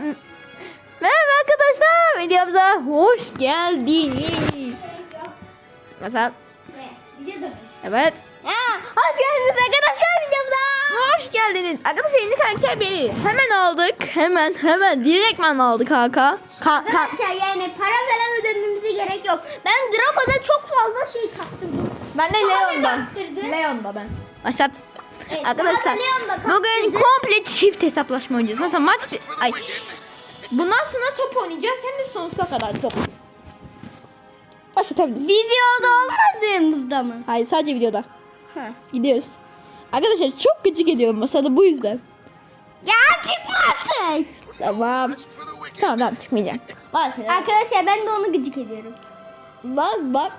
Merhaba arkadaşlar. Videomuza hoş geldiniz. Masal. Evet. Ya, hoş geldiniz arkadaşlar videomuza. Hoş geldiniz. Arkadaşlar yeni karakter biri. Hemen aldık. Hemen hemen. Direktman aldık kanka. Ka ka Arkadaşlar yani para falan ödememize gerek yok. Ben Draco'da çok fazla şey kastım. ben de Hadi Leon'da. kaptırdı. Leon'da ben. Başlat. Evet, Arkadaşlar bugün komple çift hesaplaşma oynayacağız. Mesela maç ay bundan sonra top oynayacağız hem de sonsuza kadar top. Başlatabiliriz. Videoda olmadığımızda mı? Hayır sadece videoda. Ha. Gidiyoruz. Arkadaşlar çok gıcık ediyorum masada bu yüzden. Ya çıkma artık. Tamam. Tamam tamam çıkmayacağım. Bak. Arkadaşlar ben de onu gıcık ediyorum. Lan bak.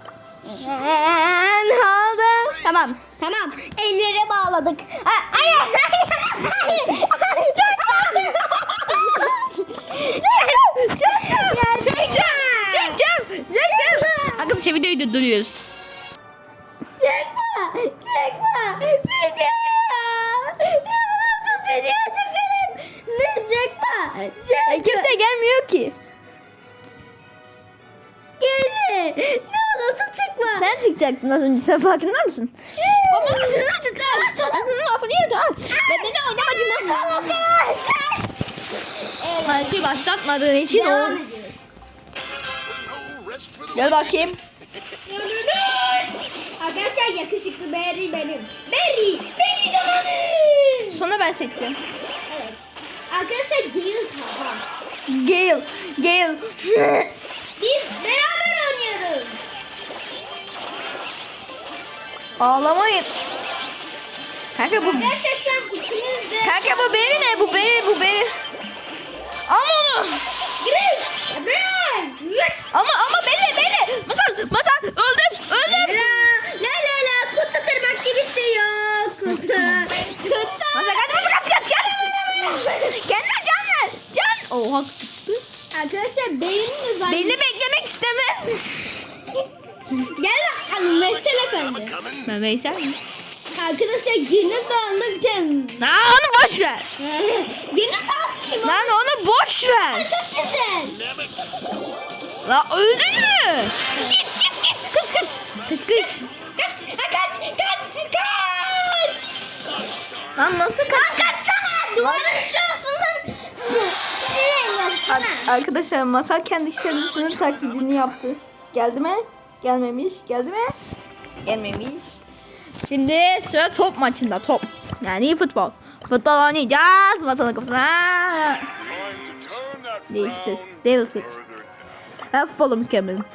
Oldu? Tamam. Tamam. Ellere bağladık. Ay ay ay. ay. Çekeceğim. Çekeceğim. Arkadaşlar videoyu durduruyoruz. Çekme. Çekme. Video video çekelim. Ne çekme. Çekme. kimse gelmiyor ki. Gelin. Ne çıkma. Sen çıkacaktın az önce sen farkında mısın? Şunu tut lan. Aslında lafını yedi ha. Ben de ne oynamacım. Her şeyi başlatmadığın için o. Gel bakayım. Arkadaşlar yakışıklı Berry benim. Berry. Berry zamanı. Sonra ben seçeceğim. Evet. Arkadaşlar Gale tamam. Gale. Gale. Biz beraber Ağlamayın. Kanka bu Arkadaşlar şu an ikimiz de... Kanka bu beni ne? Bu beni, bu beni. Ama onu. Giriş. Ama ama beni beni. Masal masal öldüm öldüm. La la la kutu kırmak gibi şey yok. Kutu. Kutu. Masal kaç kaç kaç kaç. Kendine can ver. Can. Oha. Arkadaşlar zaten... Beni beklemek istemez misin? Gel bakalım Veysel Efendi. Ben Veysel mi? Arkadaşlar günün dağında bir tane... Lan onu boş ver. günün dağında Lan onu boş ver. Çok güzel. Lan öldün mü? Git git git. Kız kız. Kız kız. Kaç, kaç, kaç, kaç. Lan nasıl kaç? Kaçsana, duvarın şurasından. Arkadaşlar masal kendi kendisinin taklidini yaptı. Geldi mi? Gelmemiş. Geldi mi? Gelmemiş. Şimdi sıra top maçında top. Yani futbol. Futbol oynayacağız. Masanın kafasına. Değişti. Devil Switch. Ben futbolu mükemmelim.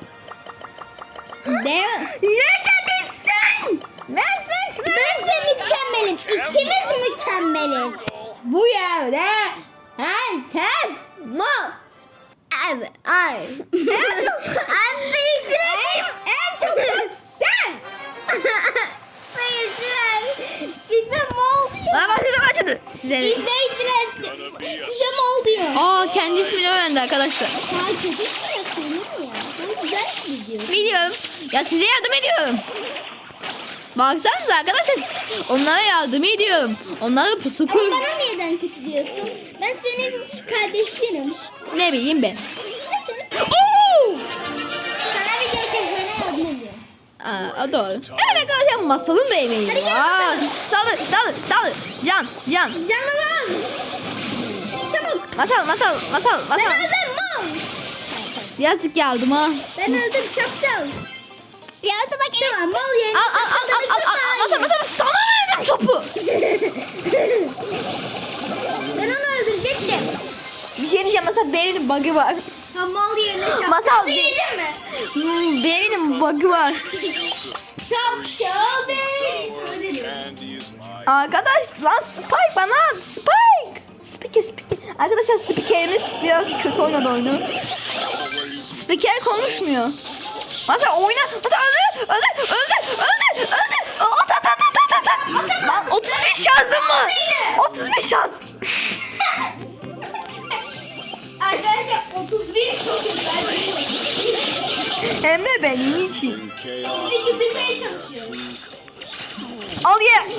Devil. Ne dedin sen? Max Max Ben de mükemmelim. İkimiz mükemmeliz. Bu yerde herkes mal. Evet, ay. En mal diyor. Aa başladı. Size. İzleyiciler size mal diyor. Aa kendi ismini öğrendi arkadaşlar. Ya kötü mü yapıyor ya? Ben güzel gidiyorum. Biliyorum. Ya size yardım ediyorum. Baksanıza arkadaşlar. Onlara yardım ediyorum. Onlara pusu Ama kur. bana neden kötü diyorsun? Ben senin kardeşinim. Ne bileyim ben. Aa, o doğru. Evet arkadaşlar masalın da emeği var. Salır salır salır. Can can. Canım Çabuk. Masal masal masal Ben masal. öldüm mal. Birazcık yardım ha. Ben öldüm şapşal. Yardım bakayım. Tamam mal yerine Al al al al al al. Masal masal sana verdim topu. Ben onu öldürecektim. Bir şey diyeceğim masal benim bug'ı var. Ha mal yerine şapşal. Masal Yedin mi? Hmm, benim bug'ı var. Şapşal. Arkadaş lan Spike bana Spike. Spike Spike. Arkadaşlar spikerimiz biraz kötü oynadı oyunu. Spiker konuşmuyor. Masa oyna. Masa öldü. Öldü. Öldü. Öldü. Öldü. At at at at at at. Lan 35 yazdım mı? 35 yaz. Arkadaşlar 31 çok güzel. Hem de benim için. Bizi güldürmeye çalışıyoruz. Al ye.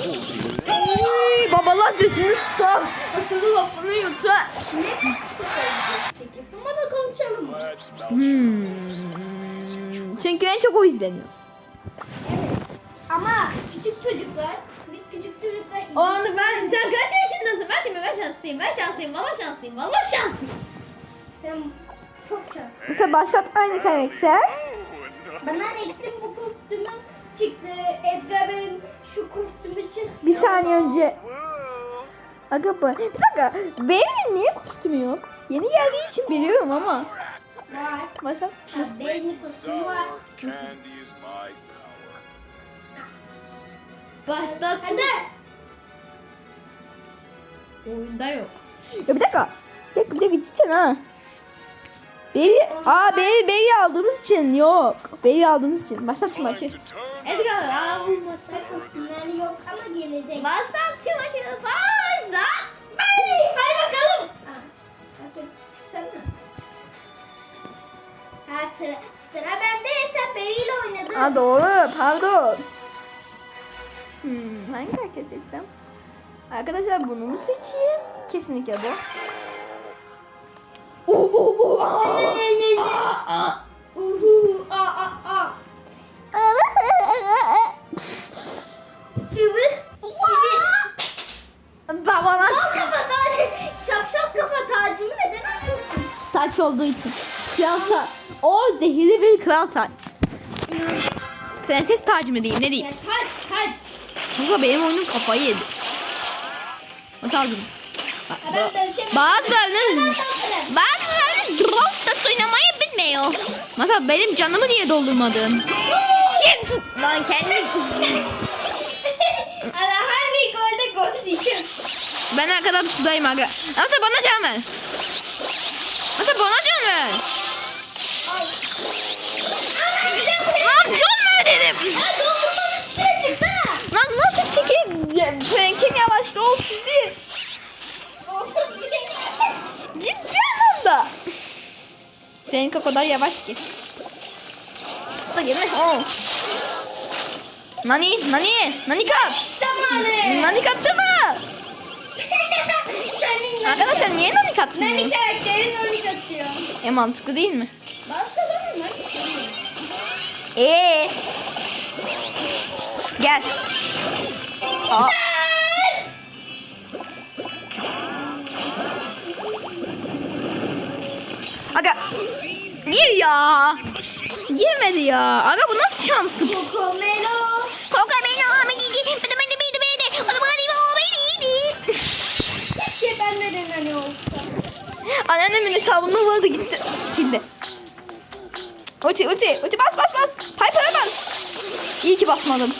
Uy, babalar sesini tutar. Asılı lafını yutar. Ne? Hmm. Çünkü en çok o izleniyor. Evet. Ama küçük çocuklar, biz küçük çocuklar O anda ben sen kaç yaşındasın? Ben şimdi ben şanslıyım. Ben şanslıyım. Valla şanslıyım. Valla şanslıyım. Sen çok şanslı. Mesela başlat aynı karakter. Bana Rex'in bu kostümü çıktı. Edgar'ın şu kostümü çıktı. Bir saniye önce. Aga bu. Bir dakika. Benim niye kostümü yok? Yeni geldiği için biliyorum ama. Var. Başlat. Benim kostümü var. Başlat. Hadi. Oyunda yok. Ya bir dakika. Bir dakika bir dakika cidden ha. Beri, aa beri, beri aldığımız için yok. Beri aldığımız için. Başlat şu maçı. Edgar al. Ve kostümleri yok ama gelecek. Başlat şu maçı. Başlat. Hadi, hadi bakalım. Ha, sıra, sıra bende. Sen Beri ile oynadın. Ha doğru pardon. Hmm, hangi karakter seçsem? Arkadaşlar bunu mu seçeyim? Kesinlikle bu. Babana kafa tacı. Şapşal kafa tacımı neden alıyorsun? taç olduğu için. Kral taç. O zehirli bir kral taç. Prenses tacı mı diyeyim ne Ya diyeyim? taç taç. Kanka benim oyunum kafayı yedi. Nasıl aldım? Adam dövüşemez. Bazılarının Adam dövüşemez. bazılarının Brawl Stars oynamayı bilmiyor. Mesela benim canımı niye doldurmadın? Kim tut lan kendi? Ala her bir golde gol düşün. Ben arkada sudayım aga. Mesela bana can ver. Mesela bana can ver. Lan can ver dedim. Lan nasıl çekeyim? Frank'in yavaşta 31. Olsun bir de. Ciddi anlamda. Frank o kadar yavaş ki. Kısa girme. Oo. Nani, nani, nani kat. Zamanı. Nani katsana. Senin Arkadaşlar niye nani Nani katmıyor? karakterin Nani katıyor. E mantıklı değil mi? Bazı zaman Nani katıyor. Ee. Gel. Aa. Aga. Gir ya. Girmedi ya. Aga bu nasıl şanslı? Kokomelo. Korkar beni o beni beni beni beni beni beni o da beni o beni Keşke bende de Nani olsa. Anneannemin hesabında vardı gitti. Şimdi. Uti uti uti bas bas bas. Piper'a bas. İyi ki basmadım.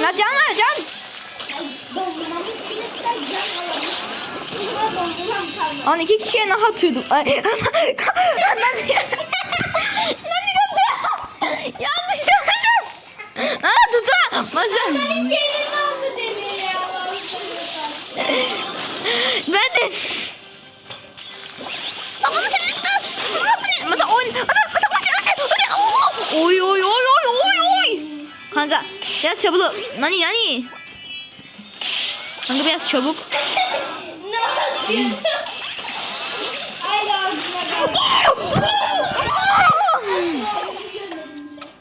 Ya can ver can. Ay, Dondurmamız bile kadar can alalım. Ama dondurmam kalmadı. An iki kişiye ne atıyordum? Ay. Lan Yanlış yaptım. Ya. Allah'ım seversen. Ben de. Aa, bunu sen yaptın. Masal oy. Masal masal masal masal. Oy oy oy oy oy oy. Kanka biraz çabuk. Nani nani. Kanka biraz çabuk.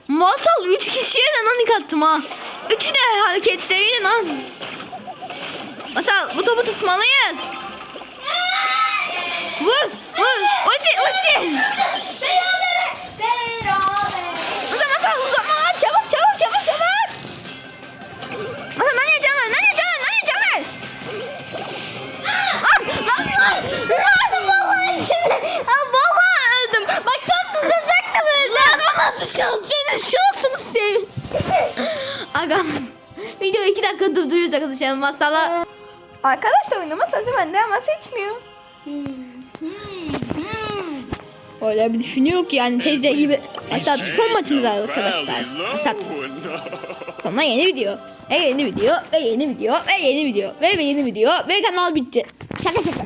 Masal 3 kişiye de nanik attım ha. Üçü de hareketleriyle lan. Masal bu topu tutmalıyız. Vur vur. Uçi uçi. Video 2 dakika durduruyoruz arkadaşlar masala. Arkadaşlar oynama sesi bende ama seçmiyor. Öyle bir düşünüyor ki yani teyze gibi. Başlat son maçımız arkadaşlar. Başlat. Sonra yeni video. Ve yeni video. Ve yeni video. Ve yeni video. Ve ve yeni video. Ve kanal bitti. Şaka şaka.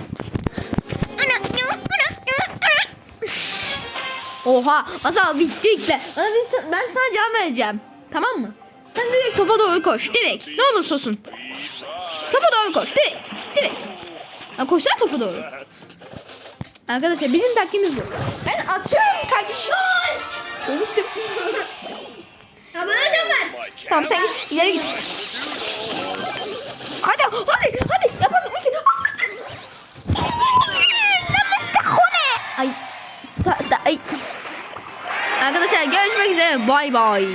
Oha masal bitti işte. Bir- ben sana can vereceğim. Tamam mı? Sen direkt topa doğru koş. Direkt. Ne olursa olsun. Topa doğru koş. Direkt. Direkt. Ya koşsana topa doğru. Arkadaşlar bizim taktiğimiz bu. Ben atıyorum kardeşim. Demiştim. Ya bana da ver. Tamam sen git ileri git. Hadi hadi hadi yaparsın. Ay. Ta, ta, ay. Arkadaşlar görüşmek üzere. Bay bay.